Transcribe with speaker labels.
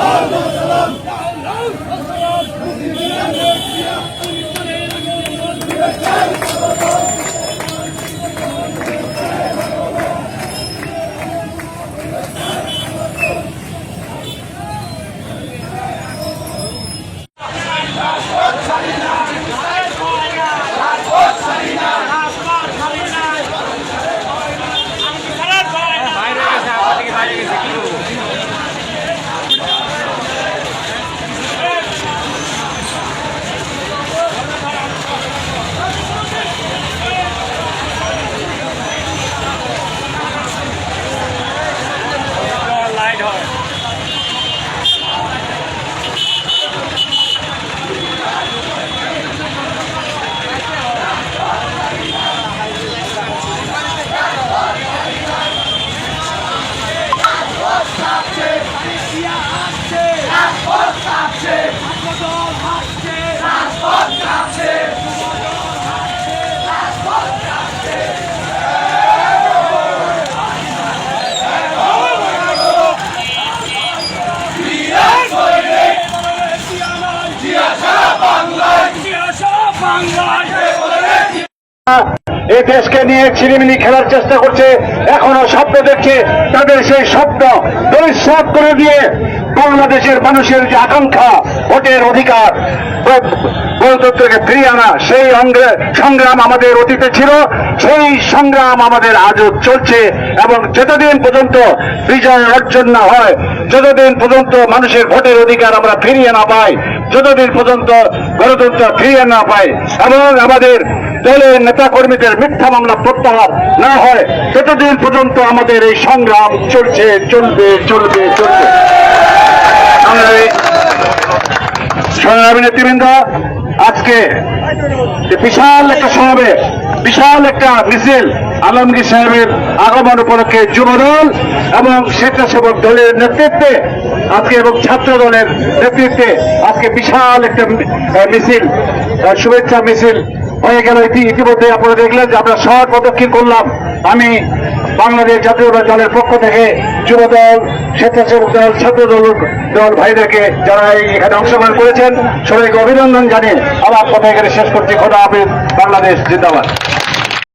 Speaker 1: Oh,
Speaker 2: এই দেশকে নিয়ে ছিনিমিনি খেলার চেষ্টা করছে, এখনও স্বপ্ন দেখছে তাদের সেই স্বপ্ন। পরিশ্রম করে দিয়ে বাংলাদেশের মানুষের যে আকাঙ্ক্ষা, ভোটের অধিকার গণতন্ত্রকে ফিরিয়ে আনা, সেই সংগ্রাম আমাদের অতীতে ছিল, সেই সংগ্রাম আমাদের আজও চলছে এবং যতদিন পর্যন্ত বিজয় অর্জন না হয়, যতদিন পর্যন্ত মানুষের ভোটের অধিকার আমরা ফিরিয়ে না পাই, যতদিন পর্যন্ত গণতন্ত্র ফিরিয়ে না পাই, এবং আমাদের দলের নেতা কর্মীদের মিথ্যা মামলা প্রত্যাহার না হয়, ততদিন পর্যন্ত আমাদের এই সংগ্রাম চলছে, চলবে চলবে চলবে। সংগ্রামী নেতৃবৃন্দ, আজকে বিশাল একটা সমাবেশ, বিশাল একটা মিছিল আলমগীর সাহেবের আগমন উপলক্ষে যুবদল এবং স্বেচ্ছাসেবক দলের নেতৃত্বে, আজকে এবং ছাত্র দলের নেতৃত্বে আজকে বিশাল একটা মিছিল শুভেচ্ছা মিছিল হয়ে গেল ইতিমধ্যে। আপনারা দেখলেন যে আমরা সহজ পদক্ষেপ করলাম। আমি বাংলাদেশ জাতীয় দলের পক্ষ থেকে যুব দল স্বেচ্ছাসেবক দল, ছাত্র দল দল ভাইদেরকে যারা এখানে অংশগ্রহণ করেছেন, সবাইকে অভিনন্দন জানিয়ে আমার কথা এখানে শেষ করছি। খোদা হাফিজ, বাংলাদেশ জিন্দাবাদ।